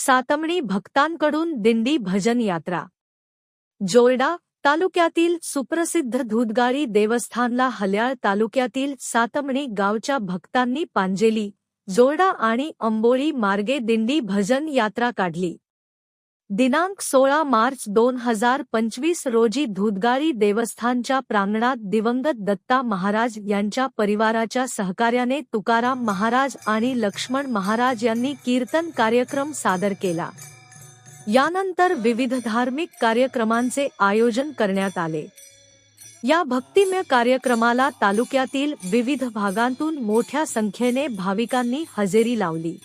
सातमणी भक्तांकडून दिंडी भजन यात्रा. जोरडा तालुक्यातील सुप्रसिद्ध दूधगाडी देवस्थानला हल्याळ तालुक्यातील सातमणी गावच्या भक्तांनी पांजेली जोरडा आणि अंबोळी मार्गे दिंडी भजन यात्रा काढली. दिनांक सोळा मार्च दोन हजार पंचवीस रोजी धुदगारी देवस्थानच्या प्रांगणात दिवंगत दत्ता महाराज यांच्या परिवाराच्या सहकार्याने तुकाराम महाराज आणि लक्ष्मण महाराज यांनी कीर्तन कार्यक्रम सादर केला. यानंतर विविध धार्मिक कार्यक्रमांचे आयोजन करण्यात आले. या भक्तिमय कार्यक्रमाला तालुक्यातील विविध भागांतून मोठ्या संख्येने भाविकांनी हजेरी लावली.